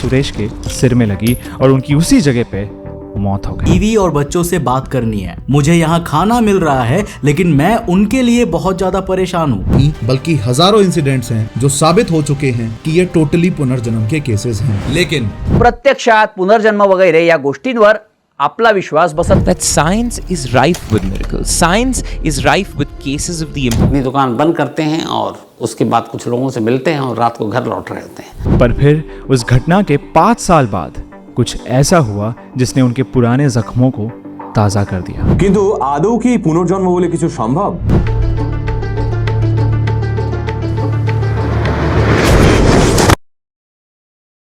सुरेश के सिर में लगी और उनकी उसी जगह पे मौत हो गई। ईवी और बच्चों से बात करनी है। मुझे यहाँ खाना मिल रहा है लेकिन मैं उनके लिए बहुत ज़्यादा परेशान हूँ। बल्कि हज़ारों इंसिडेंट्स हैं जो साबित हो चुके हैं कि ये टोटली पुनर्जन्म के केसेस हैं। लेकिन प्रत्यक्षात पुनर्जन्म वगैरह या गोष्टींवर आपला विश्वास बसत that science is rife with miracles. Science is rife with cases of the अपनी दुकान बंद करते हैं और उसके बाद कुछ लोगों से मिलते हैं और रात को घर लौट रहे होते हैं पर फिर उस घटना के पाँच साल बाद कुछ ऐसा हुआ जिसने उनके पुराने जख्मों को ताज़ा कर दिया কিন্তু আদৌ কি পুনর্জন্ম বলে কিছু সম্ভব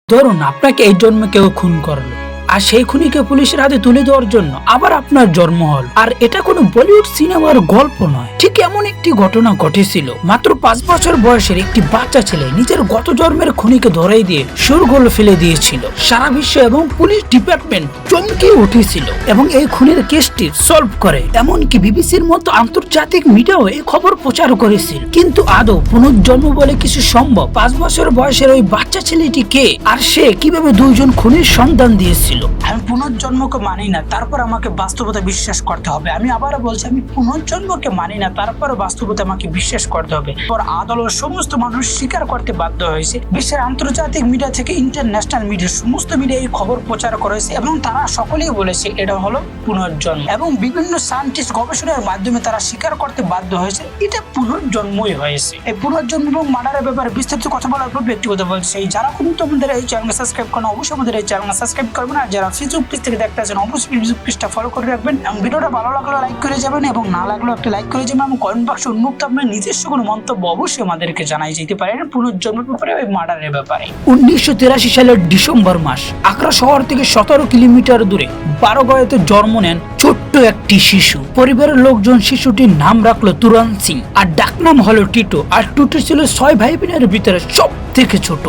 ধরুন আপনাকে এই জন্মে কেউ খুন করলো আর সেই খুনিকে পুলিশের হাতে তুলে দেওয়ার জন্য আবার আপনার জন্ম হল। আর এটা কোনো বলিউড সিনেমার গল্প নয়। ঠিক এমন একটি ঘটনা ঘটেছিল। মাত্র পাঁচ বছর বয়সের একটি বাচ্চা ছেলে নিজের গত জন্মের খুনিকে ধরাই দিয়ে সুরগোল ফেলে দিয়েছিল। সারা বিশ্ব এবং পুলিশ ডিপার্টমেন্ট চমকে উঠেছিল এবং এই খুনের কেসটি সলভ করে। এমনকি বিবিসির মতো আন্তর্জাতিক মিডিয়াও এই খবর প্রচার করেছিল। কিন্তু আদৌ পুনর্জন্ম বলে কিছু সম্ভব? পাঁচ বছর বয়সের ওই বাচ্চা ছেলেটি কে আর সে কীভাবে দুইজন খুনির সন্ধান দিয়েছিল? আমি পুনর্জন্মকে মানি না, তারপর আমাকে বাস্তবতা বিশ্বাস করতে হবে। আমি আবারও বলছি, আমি পুনর্জন্মকে মানি না তারপর বাস্তবতা আমাকে বিশ্বাস করতে হবে। পর আদালত সমস্ত মানুষ স্বীকার করতে বাধ্য হয়েছে। বিশ্বের আন্তর্জাতিক মিডিয়া থেকে ইন্টারন্যাশনাল মিডিয়া, সমস্ত মিডিয়া এই খবর প্রচার করেছে এবং তারা সকলেই বলেছে, এটা হলো পুনর্জন্ম। এবং বিভিন্ন সায়েন্টিস্ট গবেষণার মাধ্যমে তারা স্বীকার করতে বাধ্য হয়েছে, এটা পুনর্জন্মই হয়েছে। এই পুনর্জন্ম এবং মার্ডারের ব্যাপারে বিস্তারিত কথা বলার পর ব্যক্তিগত বলছে। যারা কিন্তু তোমাদের এই চ্যানেল সাবস্ক্রাইব করেন অবশ্যই আমাদের এই চ্যানেল সাবস্ক্রাইব করবেন আর যারা ফেসবুক পেজ থেকে দেখতে আছেন অবশ্যই ফেসবুক পেজটা ফলো করে রাখবেন এবং ভিডিওটা ভালো লাগলে লাইক করে যাবেন এবং না লাগলেও একটা লাইক করে যাবেন। এবং কমেন্ট বাক্সে উন্মুক্ত আপনার নিজস্ব কোনো মন্তব্য অবশ্যই আমাদেরকে জানাই যেতে পারেন পুনর্জন্মের ব্যাপারে ওই মার্ডারের ব্যাপারে। উনিশশো তিরাশি সালের ডিসেম্বর মাস, আগ্রা শহর থেকে সতেরো কিলোমিটার দূরে বারোগয়াতে জন্ম নেন ছোট্ট একটি শিশু। পরিবারের লোকজন শিশুটির নাম রাখল তুরান সিং আর ডাকনাম হলো টিটো। আর টুটো ছিল ছয় ভাই বোনের ভিতরে সব থেকে ছোট।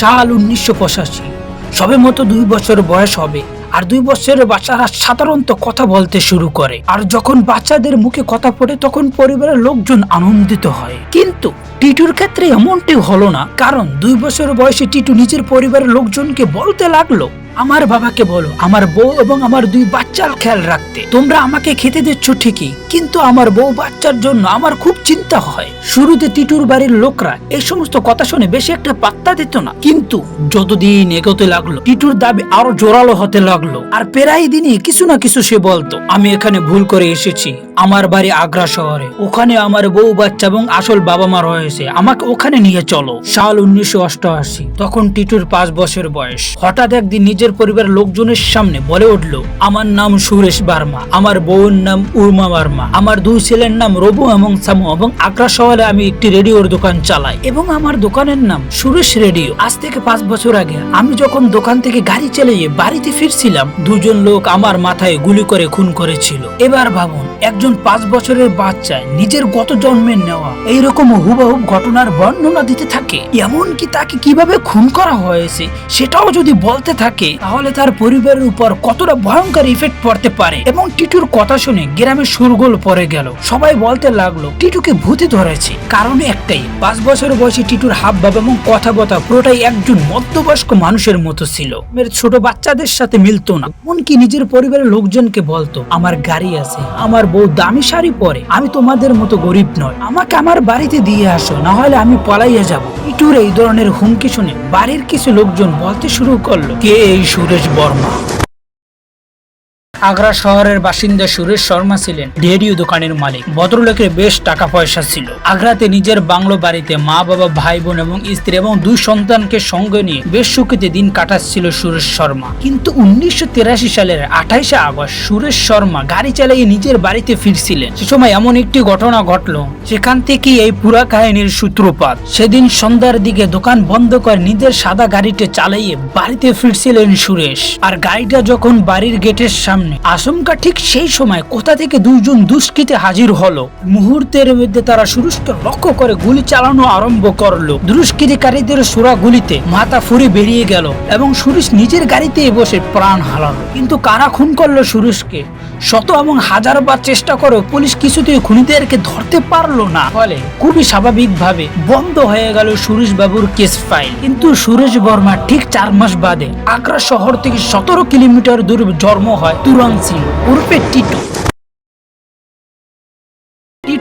সাল উনিশশো পঁচাশি। সবে মতো দুই বছর বয়স হবে আর দুই বছরের বাচ্চারা সাধারণত কথা বলতে শুরু করে। আর যখন বাচ্চাদের মুখে কথা পড়ে, তখন পরিবারের লোকজন আনন্দিত হয়। কিন্তু টিটুর ক্ষেত্রে এমনটি হলো না, কারণ দুই বছর বয়সে টিটু নিজের পরিবারের লোকজনকে বলতে লাগল আমার বাবাকে বলো, আমার বউ এবং আমার দুই বাচ্চার খেয়াল রাখতে। তোমরা আমাকে খেতে দিচ্ছ ঠিকই, কিন্তু আমার বউ বাচ্চার জন্য আমার খুব চিন্তা হয়। শুরুতে টিটুর বাড়ির লোকরা এই সমস্ত কথা শুনে বেশি একটা পাত্তা দিত না। কিন্তু যতদিন এগোতে লাগল, টিটুর দাবি আরও জোরালো হতে লাগল। আর প্রায় দিনই কিছু না কিছু সে বলতো, আমি এখানে ভুল করে এসেছি। আমার বাড়ি আগ্রা শহরে। ওখানে আমার বউ বাচ্চা এবং আসল বাবা মা রয়েছে। আমাকে ওখানে নিয়ে চলো। সাল উনিশশো অষ্টআশি, তখন টিটুর পাঁচ বছর বয়স। হঠাৎ একদিন নিজের পরিবারের লোকজনের সামনে বলে উঠল, আমার নাম সুরেশ বার্মা, আমার বউয়ের নাম উর্মা বার্মা, আমার দুই ছেলের নাম রবু এবং সামু এবং আগ্রা শহরে আমি একটি রেডিওর দোকান চালাই এবং আমার দোকানের নাম সুরেশ রেডিও। আজ থেকে পাঁচ বছর আগে আমি যখন দোকান থেকে গাড়ি চালিয়ে বাড়িতে ফিরছিলাম, দুজন লোক আমার মাথায় গুলি করে খুন করেছিল। এবার ভাবুন, একজন পাঁচ বছরের বাচ্চা নিজের গত জন্মের নেওয়া এইরকম হুবহু ঘটনার বর্ণনা দিতে থাকে? এমনকি তাকে কীভাবে খুন করা হয়েছে, সেটাও যদি বলতে থাকে তাহলে তার পরিবারের উপর কতটা ভয়ঙ্কর ইফেক্ট পড়তে পারে? এবং টিটুর কথা শুনে গ্রামে সুরগোল পড়ে গেল। সবাই বলতে লাগল, টিটুকে ভূতে ধরেছে। কারণ একটাই, পাঁচ বছর বয়সী টিটুর হাব ভাব এবং কথাবার্তা পুরোটাই একজন মধ্যবয়স্ক মানুষের মতো ছিল। মেয়ের ছোট বাচ্চাদের সাথে মিলতো না। এমনকি নিজের পরিবারের লোকজনকে বলতো, আমার গাড়ি আছে, আমার বউ দামি শাড়ি পরে, আমি তোমাদের মতো গরিব নয়। আমাকে আমার বাড়িতে দিয়ে আসো, না হলে আমি পলাইয়া যাব। টিটুর এই ধরনের হুমকি শুনে বাড়ির কিছু লোকজন বলতে শুরু করল, কে এই সুরেশ বর্মা। আগ্রা শহরের বাসিন্দা সুরেশ শর্মা ছিলেন রেডিও দোকানের মালিক। ভদ্রলোকের বেশ টাকা পয়সা ছিল। আগ্রাতে নিজের বাংলো বাড়িতে মা, বাবা ভাই বোন এবং স্ত্রী এবং দুই সন্তানকে সঙ্গে নিয়ে বেশ সুখেতে দিন কাটাচ্ছিল সুরেশ শর্মা। কিন্তু উনিশশো তিরাশি সালের আঠাইশে আগস্ট সুরেশ শর্মা গাড়ি চালিয়ে নিজের বাড়িতে ফিরছিলেন। সে সময় এমন একটি ঘটনা ঘটলো সেখান থেকেই এই পুরা কাহিনীর সূত্রপাত। সেদিন সন্ধ্যার দিকে দোকান বন্ধ করে নিজের সাদা গাড়িটা চালাইয়ে বাড়িতে ফিরছিলেন সুরেশ। আর গাড়িটা যখন বাড়ির গেটের সামনে শুনে আচমকা ঠিক সেই সময় কোথা থেকে দুইজন দুষ্কৃতে হাজির হলো। মুহূর্তের মধ্যে তারা সুরুষকে লক্ষ্য করে গুলি চালানো আরম্ভ করল। দুষ্কৃতিকারীদের সোরা গুলিতে মাথা ফুরে বেরিয়ে গেল এবং সুরেশ নিজের গাড়িতে বসে প্রাণ হারালো। কিন্তু কারা খুন করল সুরেশকে? শত এবং হাজার বার চেষ্টা করেও পুলিশ কিছুতেই খুনিদেরকে ধরতে পারল না। ফলে খুবই স্বাভাবিকভাবে বন্ধ হয়ে গেল সুরেশ বাবুর কেস ফাইল। কিন্তু সুরেশ বর্মা ঠিক চার মাস বাদে আগ্রা শহর থেকে সতেরো কিলোমিটার দূরে জন্ম হয় তুরন সিং উর্ফে টিটু।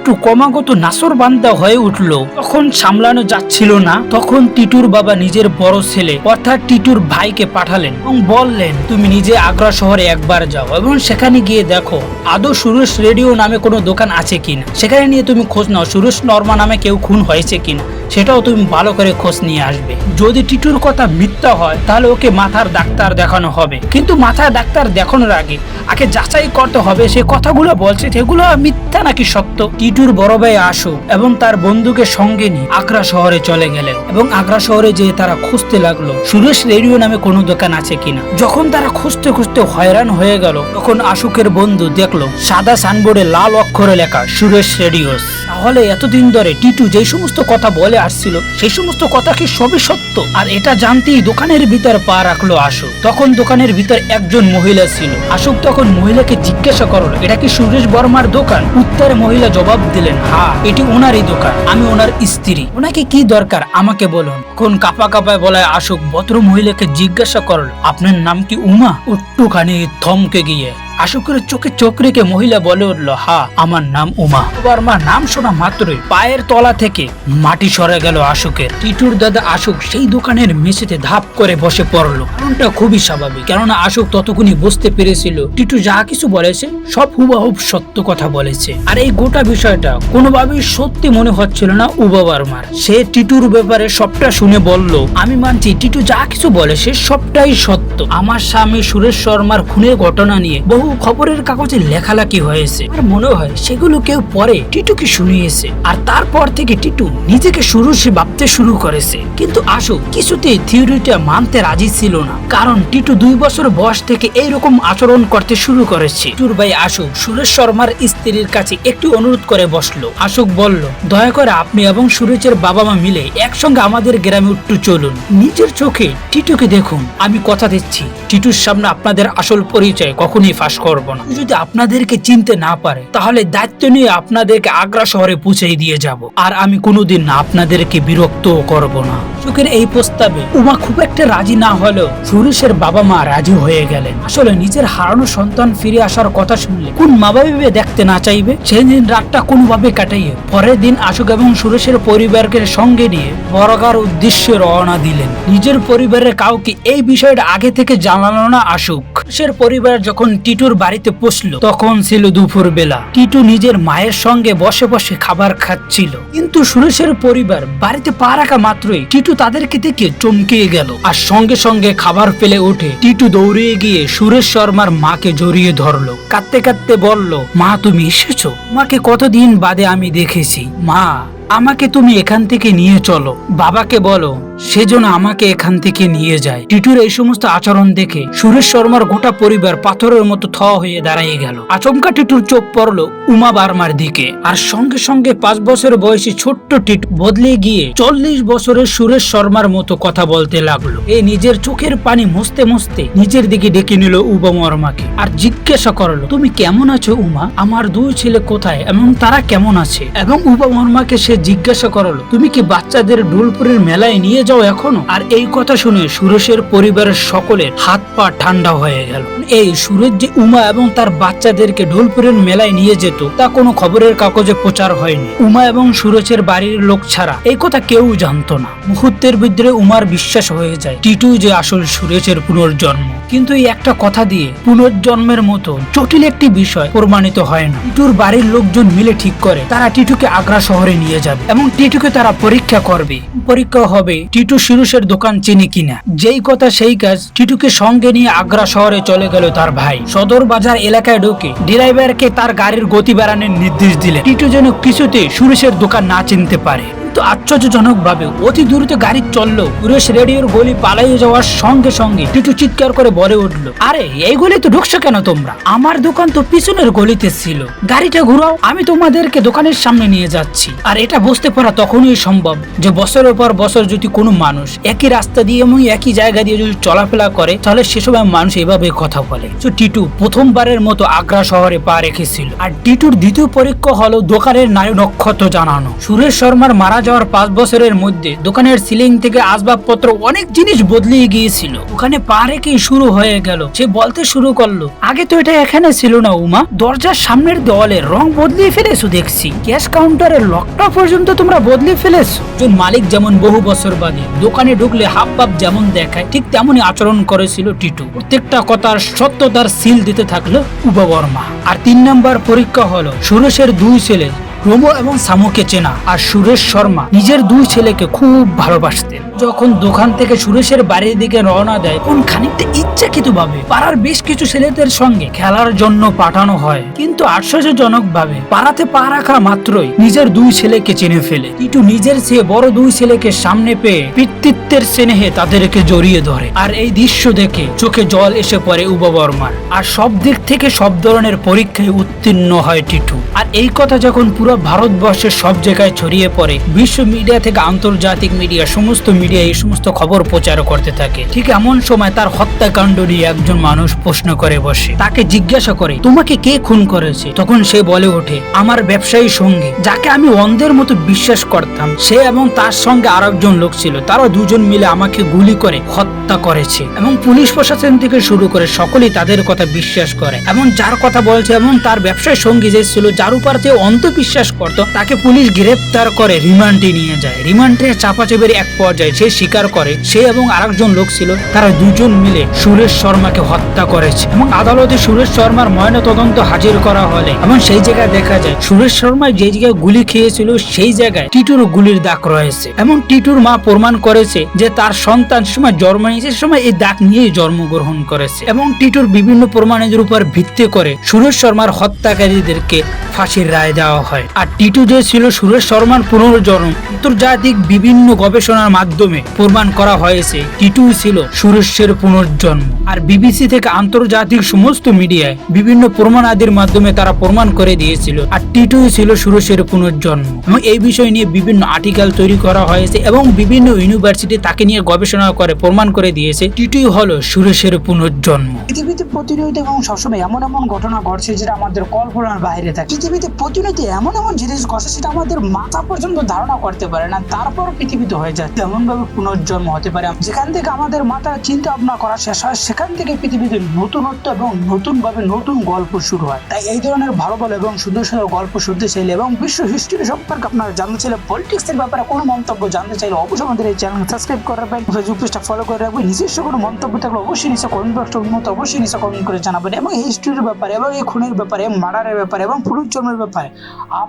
টিটু ক্রমাগত নাসর বান্দা হয়ে উঠল। তখন সামলানো যাচ্ছিল না। তখন টিটুর বাবা নিজের বড় ছেলে, অর্থাৎ টিটুর ভাইকে পাঠালেন এবং বললেন, তুমি নিজে আগ্রা শহরে একবার যাও এবং সেখানে গিয়ে দেখো, আদৌ সুরেশ রেডিও নামে কোনো দোকান আছে কিনা? সেখানে নিয়ে তুমি খোঁজ নাও, সুরেশ নর্মা নামে কেউ খুন হয়েছে কিনা? সেটাও তুমি ভালো করে খোঁজ নিয়ে আসবে। যদি টিটুর কথা মিথ্যা হয়, তাহলে ওকে মাথার ডাক্তার দেখানো হবে। কিন্তু মাথার ডাক্তার দেখানোর আগে আগে যাচাই করতে হবে, সে কথাগুলো বলছে, সেগুলো মিথ্যা নাকি সত্য? টিটুর বড় ভাই আসুক এবং তার বন্ধুকে সঙ্গে নিয়ে আগ্রা শহরে চলে গেলেন এবং আগ্রা শহরে যেয়ে তারা খুঁজতে লাগল, সুরেশ রেডিও নামে কোনো দোকান আছে কিনা। যখন তারা খুঁজতে খুঁজতে হয়রান হয়ে গেল, তখন আশুকের বন্ধু দেখল সাদা সানবোর্ডে লাল অক্ষরে লেখা, সুরেশ রেডিওস। তাহলে এতদিন ধরে টিটু যে সমস্ত কথা বলে আসছিল সেই সমস্ত কথা কি সবই সত্য? আর এটা জানতেই দোকানের ভিতর পা রাখল আশুক। তখন দোকানের ভিতর একজন মহিলা ছিল। আশুক তখন মহিলাকে জিজ্ঞাসা করল, এটা কি সুরেশ বর্মার দোকান? উত্তরে মহিলা জবাব দিলেন, হা, এটি ওনারই দোকান। আমি ওনার স্ত্রী। ওনাকে কি দরকার আমাকে বলুন? কোন কাপা কাপায় বলায় আশুক ভদ্র মহিলাকে জিজ্ঞাসা করল, আপনার নাম কি উমা? একটুখানি থমকে গিয়ে আশুকের চোখে চোখ রেখে মহিলা বলে উঠল, হা, আমার নাম উমা। বর্মা নাম শোনা মাত্রই পায়ের তলা থেকে মাটি সরে গেল আশুকের। টিটুর দাদা আশুক সেই দোকানের মেঝেতে ধাপ করে বসে পড়ল। কারণটা খুবই স্বাভাবিক, কেননা আশুক ততক্ষণই বুঝতে পেরেছিল, টিটু যা কিছু বলেছে সব হুবাহুব সত্য কথা বলেছে। আর এই গোটা বিষয়টা কোনোভাবেই সত্যি মনে হচ্ছিল না উবা বর্মার। সে টিটুর ব্যাপারে সবটা শুনে বলল, আমি মানছি টিটু যা কিছু বলেছে সবটাই সত্য। আমার স্বামী সুরেশ শর্মার খুনের ঘটনা নিয়ে বহু খবরের কাগজে লেখালেখি হয়েছে। আর মনে হয় সেগুলো কেউ পরে টিটুকে শুনিয়েছে। আর তারপর থেকে টিটু নিজেকে শুরু সে ভাবতে শুরু করেছে। কিন্তু আসো কিছুতেই থিওরিটা মানতে রাজি ছিল না। কারণ টিটু দুই বছর বয়স থেকে এইরকম আচরণ করতে শুরু করেছে। টিটুর ভাই আশুক সুরেশ শর্মার স্ত্রীর কাছে একটু অনুরোধ করে বসল। আশুক বলল, দয়া করে আপনি এবং সুরেশের বাবা মা মিলে একসঙ্গে আমাদের গ্রামে একটু চলুন। নিজের চোখে টিটুকে দেখুন। আমি কথা দিচ্ছি। টিটুর সামনে আপনাদের আসল পরিচয় কখনই ফাঁস করব না। যদি আপনাদেরকে চিনতে না পারে, তাহলে দায়িত্ব নিয়ে আপনাদেরকে আগ্রা শহরে পৌঁছে দিয়ে যাব। আর আমি কোনোদিন আপনাদেরকে বিরক্ত করব না। চোখের এই প্রস্তাবে উমা খুব একটা রাজি না হলেও সুরেশের বাবা মা রাজি হয়ে গেলেন। আসলে নিজের হারানো সন্তান ফিরে আসার কথা শুনলে কোন মা বাবা দেখতে না চাইবে? সেই দিন রাতটা কোনোভাবে কাটাইয়ে পরের দিন আশুক এবং সুরেশের পরিবারকে সঙ্গে নিয়ে বরগার উদ্দেশ্যে রওনা দিলেন। নিজের পরিবারের কাউকে এই বিষয়টা আগে থেকে জানালো না আশুক। সুরেশের পরিবার যখন টিটুর বাড়িতে পৌঁছলো তখন ছিল দুপুর বেলা টিটু নিজের মায়ের সঙ্গে বসে বসে খাবার খাচ্ছিল। কিন্তু সুরেশের পরিবার বাড়িতে পা রাখা মাত্রই টিটু তাদেরকে দেখে চমকে গেল। আর সঙ্গে সঙ্গে খাবার ফেলে উঠে টিটু দৌড়িয়ে গিয়ে সুরেশ শর্মার মাকে জড়িয়ে ধরলো। কাঁদতে কাঁদতে বলল, মা, তুমি এসেছ? মাকে কতদিন বাদে আমি দেখেছি। মা, আমাকে তুমি এখান থেকে নিয়ে চলো। বাবাকে বলো সেজন্য আমাকে এখান থেকে নিয়ে যায়। টিটুর এই সমস্ত আচরণ দেখে সুরেশ শর্মার গোটা পরিবার পাথরের মতো থ হয়ে দাঁড়িয়ে গেল। আচমকা টিটুর চোখ পড়ল উমা বার্মার দিকে। আর সঙ্গে সঙ্গে পাঁচ বছর বয়সী ছোট্ট টিটু বদলে গিয়ে চল্লিশ বছরের সুরেশ শর্মার মতো কথা বলতে লাগল। এ নিজের চোখের পানি মুছতে মুছতে নিজের দিকে ডেকে নিল উবা বর্মাকে আর জিজ্ঞাসা করল, তুমি কেমন আছো উমা? আমার দুই ছেলে কোথায় এবং তারা কেমন আছে? এবং উবা বর্মাকে সে জিজ্ঞাসা করল, তুমি কি বাচ্চাদের ডোলপুরের মেলায় নিয়ে যাও এখনও। আর এই কথা শুনে সুরেশের পরিবারের সকলের হাত পা ঠান্ডা হয়ে গেল। এই সুরেশ যে উমা এবং তার বাচ্চাদেরকে ঢোলপুরের মেলায় নিয়ে যেত, তা কোনো খবরের কাগজে প্রচার হয়নি। উমা এবং সুরেশের বাড়ির লোক ছাড়া এই কথা কেউ জানতো না। মুহূর্তের ভিতরে উমার বিশ্বাস হয়ে যায়, টিটু যে আসল সুরেশের পুনর্জন্ম। কিন্তু এই একটা কথা দিয়ে পুনর্জন্মের মতো জটিল একটি বিষয় প্রমাণিত হয় না। টিটুর বাড়ির লোকজন মিলে ঠিক করে, তারা টিটুকে আগ্রা শহরে নিয়ে যাবে এবং টিটুকে তারা পরীক্ষা করবে। পরীক্ষা হবে টিটু শিরুষের দোকান চিনি কিনা? যেই কথা সেই কাজ টিটুকে সঙ্গে নিয়ে আগ্রা শহরে চলে গেল তার ভাই। সদর বাজার এলাকায় ঢুকে ড্রাইভারকে তার গাড়ির গতি বাড়ানোর নির্দেশ দিলেন টিটু যেন কিছুতে সুরেশের দোকান না চিনতে পারে। কিন্তু আশ্চর্যজনক ভাবে অতি দ্রুত গাড়ি চলল। সুরেশ রেডিওর গলি পালাইয়ে যাওয়ার সঙ্গে সঙ্গে টিটু চিৎকার করে বলে উঠল, আরে, এই গলি তো ঢুকছো কেন তোমরা? আমার দোকান তো পিছনের গলিতে ছিল। গাড়িটা ঘুরাও, আমি তোমাদেরকে দোকানের সামনে নিয়ে যাচ্ছি। আর এটা বুঝতে পারা তখনই সম্ভব যে বছরের পর বছর যদি কোনো মানুষ একই রাস্তা দিয়ে এবং একই জায়গা দিয়ে যদি চলাফেরা করে, তাহলে সে সময় মানুষ এভাবে কথা বলে। তো টিটু প্রথমবারের মতো আগ্রা শহরে পা রেখেছিল। আর টিটুর দ্বিতীয় পরীক্ষা হলো দোকানের নারী নক্ষত্র জানানো। সুরেশ শর্মার মারা যাওয়ার পাঁচ বছরের মধ্যে দোকানের সিলিং থেকে আসবাবপত্র অনেক জিনিস বদলিয়ে গিয়েছিল। ওখানে পা রেখেই শুরু হয়ে গেল। সে বলতে শুরু করল, আগে তো এটা এখানে ছিল না উমা। দরজার সামনের দেওয়ালে রং বদলিয়ে ফেলেছো দেখছি। ক্যাশ কাউন্টারের লকটা পর্যন্ত তোমরা বদলে ফেলেছো। একজন মালিক যেমন বহু বছর বাদে দোকানে ঢুকলে হাব ভাব যেমন দেখায়, ঠিক তেমনই আচরণ করেছিল টিটু। প্রত্যেকটা কথার সত্যতার সিল দিতে থাকল উপবর্মা আর তিন নাম্বার পরীক্ষা হলো সুরেশের দুই ছেলে রোমো এবং সামুকে চেনা আর সুরেশ শর্মা নিজের দুই ছেলেকে খুব ভালোবাসতেন। যখন দোকান থেকে সুরেশের বাড়ির দিকে রওনা দেয় তখন খানিকটা ইচ্ছাকৃত ভাবে পাড়ার বেশ কিছু ছেলেদের সঙ্গে খেলার জন্য পাঠানো হয়। কিন্তু আশ্চর্যজনক ভাবে পাড়াতে পা রাখা মাত্রই নিজের দুই ছেলেকে চিনে ফেলে। টিটু নিজের চেয়ে বড় দুই ছেলেকে সামনে পেয়ে পিতৃত্বের স্নেহে তাদেরকে জড়িয়ে ধরে। আর এই দৃশ্য দেখে চোখে জল এসে পড়ে উপবর্মার আর সব দিক থেকে সব ধরনের পরীক্ষায় উত্তীর্ণ হয় টিটু। আর এই কথা যখন পুরো ভারতবর্ষের সব জায়গায় ছড়িয়ে পড়ে। বিশ্ব মিডিয়া থেকে আন্তর্জাতিক মিডিয়া, সমস্ত মিডিয়া এই সমস্ত খবর প্রচার করতে থাকে। ঠিক এমন সময় তার হত্যাকাণ্ড নিয়ে একজন মানুষ প্রশ্ন করে বসে। তাকে জিজ্ঞাসা করে, তোমাকে কে খুন করেছে? তখন সে বলে ওঠে, আমার ব্যবসায়ী সঙ্গী, যাকে আমি অন্ধের মতো বিশ্বাস করতাম। সে এবং তার সঙ্গে আর একজন লোক ছিল। তারা দুজন মিলে আমাকে গুলি করে হত্যা করেছে এবং পুলিশ প্রশাসন থেকে শুরু করে সকলেই তাদের কথা বিশ্বাস করে। এবং যার কথা বলছে এবং তার ব্যবসায়ী সঙ্গী যে ছিল, যার উপর যে অন্ধ বিশ্বাস করত, তাকে পুলিশ গ্রেপ্তার করে, রিমান্ডে নিয়ে যায়। রিমান্ডে চাপাচাপের এক পর্যায়ে সে স্বীকার করে, সে এবং আরেকজন লোক ছিল, তারা দুজন মিলে সুরেশ শর্মাকে হত্যা করেছে এবং আদালতে সুরেশ শর্মার ময়না তদন্ত হাজির করা হলে এবং সেই জায়গায় দেখা যায়, সুরেশ শর্মা যে জায়গায় গুলি খেয়েছিল, সেই জায়গায় টিটুর গুলির দাগ রয়েছে। এবং টিটুর মা প্রমাণ করেছে যে তার সন্তান সময় জন্ম নিয়েছে সময় এই দাগ নিয়েই জন্মগ্রহণ করেছে এবং টিটুর বিভিন্ন প্রমাণের উপর ভিত্তি করে সুরেশ শর্মার হত্যাকারীদেরকে ফাঁসির রায় দেওয়া হয়। আর টিটু যে ছিল সুরেশ শর্মার পুনর্জন্ম, আন্তর্জাতিক বিভিন্ন গবেষণার মাধ্যমে প্রমাণ করা হয়েছে টিটু ছিল সুরেশের পুনর্জন্ম। আর বিবিসি থেকে আন্তর্জাতিক সমস্ত মিডিয়ায় বিভিন্ন প্রমাণ আদির মাধ্যমে তারা প্রমাণ করে দিয়েছিল। আর টিটুই ছিল সুরেশের পুনর্জন্ম। এবং এই বিষয় নিয়ে বিভিন্ন আর্টিকেল তৈরি করা হয়েছে এবং বিভিন্ন ইউনিভার্সিটি তাকে নিয়ে গবেষণা করে প্রমাণ করে দিয়েছে টিটুই হলো সুরেশের পুনর্জন্ম। পৃথিবীতে প্রতিনিয়ত এবং সবসময় এমন এমন ঘটনা ঘটছে যেটা আমাদের কল্পনার বাইরে থাকে। পৃথিবীতে প্রতিনিয়ত এমন এমন জিনিস ঘটছে সেটা আমাদের মাথা পর্যন্ত ধারণা করতে পারে না, তারপর পৃথিবীতে হয়ে যায়। তেমন ভাবে পুনর্জন্ম হতে পারে। যেখান থেকে আমাদের মাথা চিন্তা ভাবনা করা শেষ হয়, সেখান থেকে পৃথিবীতে নতুনত্ব এবং নতুন ভাবে নতুন গল্প শুরু হয়। তাই এই ধরনের ভালো ভালো এবং সুন্দর সুন্দর গল্প শুনতে চাইলে এবং বিশ্ব হিস্ট্রি সম্পর্কে আপনারা জানতে চাইলে পলিটিক্স এর ব্যাপারে কোনো মন্তব্য জানতে চাইলে অবশ্যই আমাদের এই চ্যানেল সাবস্ক্রাইব করে রাখবেন। ফেসবুক পেজটা ফলো করে রাখবেন। নিজস্ব কোনো মন্তব্য থাকলে অবশ্যই নিচে কমেন্ট বক্সটা উন্নত অবশ্যই নিচে কমেন্ট করে জানাবেন। এবং হিস্ট্রির ব্যাপারে এবং এই খুনের ব্যাপারে মার্ডারের ব্যাপারে এবং পুনর্জন্মের ব্যাপারে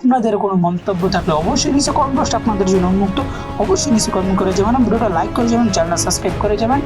আপনাদের কোনো মন্তব্য থাকলে অবশ্যই নিচে কমেন্ট বক্সটা আপনাদের জন্য উন্মুক্ত। অবশ্যই নিচে কমেন্ট করে যাবেন। ভিডিওটা লাইক করে যাবেন চ্যানেলটা সাবস্ক্রাইব করে যাবেন।